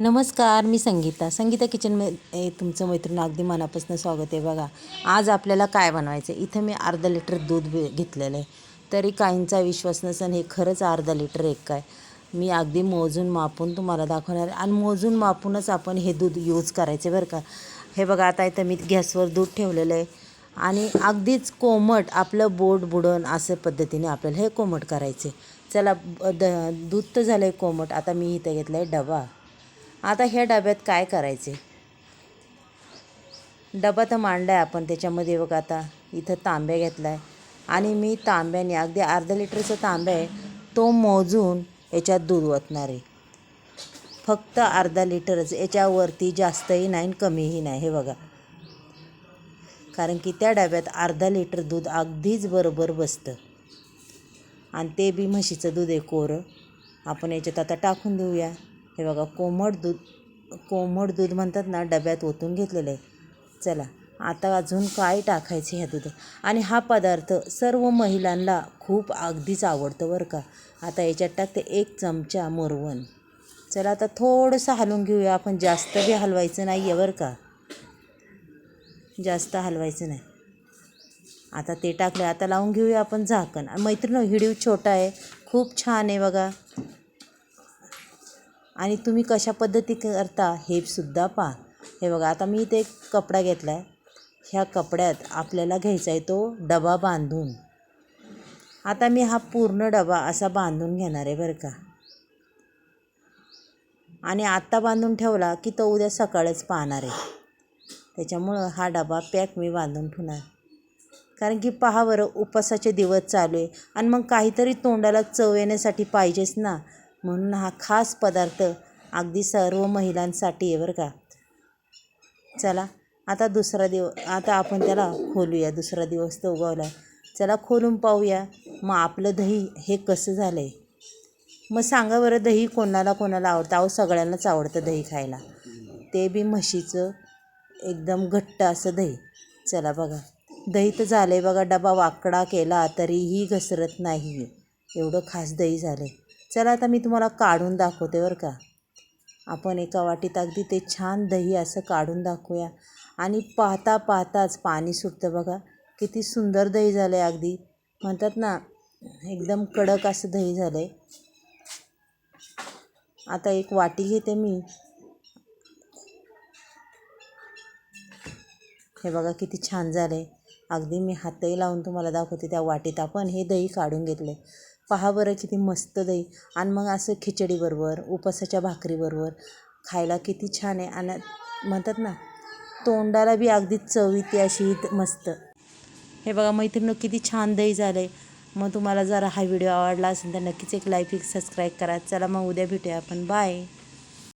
नमस्कार मी संगीता. संगीता किचनमध्ये तुमचं मैत्रीण अगदी मनापासून स्वागत आहे बघा. आज आपल्याला काय बनवायचं? आहे इथं मी अर्धा लिटर दूध घेतलेलं आहे. तरी काहींचा विश्वास नसन हे खरंच अर्धा लिटर एक काय मी अगदी मोजून मापून तुम्हाला दाखवणार आहे. आणि मोजून मापूनच आपण हे दूध यूज करायचे बरं का. हे बघा आता इथं मी गॅसवर दूध ठेवलेलं आहे. आणि अगदीच कोमट आपलं बोट बुडण असं पद्धतीने आपल्याला हे कोमट करायचे चला द दूध तर झालं आहे कोमट. आता मी इथं घेतलं आहे डबा. आता ह्या डब्यात काय करायचे? डबा तर मांडला आहे आपण त्याच्यामध्ये बघा आता इथं तांब्या घेतला आहे आणि मी तांब्याने अगदी अर्धा लिटरचा तांब्या आहे तो मोजून याच्यात दूध ओतणार आहे. फक्त अर्धा लिटरच याच्यावरती जास्तही नाही आणि कमीही नाही हे बघा. कारण की त्या डब्यात अर्धा लिटर दूध अगदीच बरोबर बसतं. आणि ते बी म्हशीचं दूध आहे कोरं. आपण याच्यात आता टाकून देऊया. हे बघा कोमट दूध कोमट दूध म्हणतात ना डब्यात ओतून घेतलेलं आहे. चला आता अजून काय टाकायचं ह्या दुधात? आणि हा पदार्थ सर्व महिलांना खूप अगदीच आवडतं बरं का. आता याच्यात टाकते एक चमचा मुरवण. चला आता थोडंसं हलवून घेऊया आपण. जास्त बी हलवायचं नाही आहे बरं का. जास्त हलवायचं नाही. आता ते टाकलं आता लावून घेऊया आपण झाकण. आणि मैत्रिणी हिडीव छोटा आहे. खूप छान आहे बघा. आणि तुम्ही कशा पद्धती करता हे सुद्धा पहा. हे बघा आता मी इथे एक कपडा घेतला आहे ह्या कपड्यात आपल्याला घ्यायचा आहे तो डबा बांधून. आता मी हा पूर्ण डबा असा बांधून घेणार आहे बरं का. आणि आत्ता बांधून ठेवला की तो उद्या सकाळच पाहणार आहे. त्याच्यामुळं हा डबा पॅक मी बांधून ठेवणार. कारण की पहा बरं उपासाचे दिवस चालू आहे. आणि मग काहीतरी तोंडाला चव येण्यासाठी पाहिजेच ना. म्हणून हा खास पदार्थ अगदी सर्व महिलांसाठी आहे बरं का. चला आता दुसरा दिव आता आपण त्याला खोलूया दुसरा दिवस तो उगवला. आहे चला खोलून पाहूया. मग आपलं दही हे कसं झालं आहे मग सांगा बरं दही कोणाला कोणाला आवडतं? अहो सगळ्यांनाच आवडतं दही खायला. ते बी म्हशीचं एकदम घट्ट असं दही. चला बघा. दही तर झालं आहे बघा डबा वाकडा केला तरीही घसरत नाही एवढं खास दही झालं आहे चला आता मी तुम्हाला काढून दाखवते बरं का. आपण एका वाटीत अगदी ते छान दही असं काढून दाखवूया. आणि पाहता पाहताच पाणी सुटतं बघा. किती सुंदर दही झालं आहे अगदी. म्हणतात ना एकदम कडक असं दही झालं आहे आता एक वाटी घेते मी. हे बघा किती छान झालं आहे अगदी मी हातही लावून तुम्हाला दाखवते त्या वाटीत आपण हे दही काढून घेतलं आहे पहा बरं किती मस्त दही. आणि मग असं खिचडीबरोबर उपासाच्या भाकरीबरोबर खायला किती छान आहे. आणि म्हणतात ना तोंडाला बी अगदी चवीती अशी मस्त. हे बघा मैत्रिणी किती छान दही झालं आहे मग तुम्हाला जरा हा व्हिडिओ आवडला असेल तर नक्कीच एक लाईक सबस्क्राईब करा. चला मग उद्या भेटूया आपण. बाय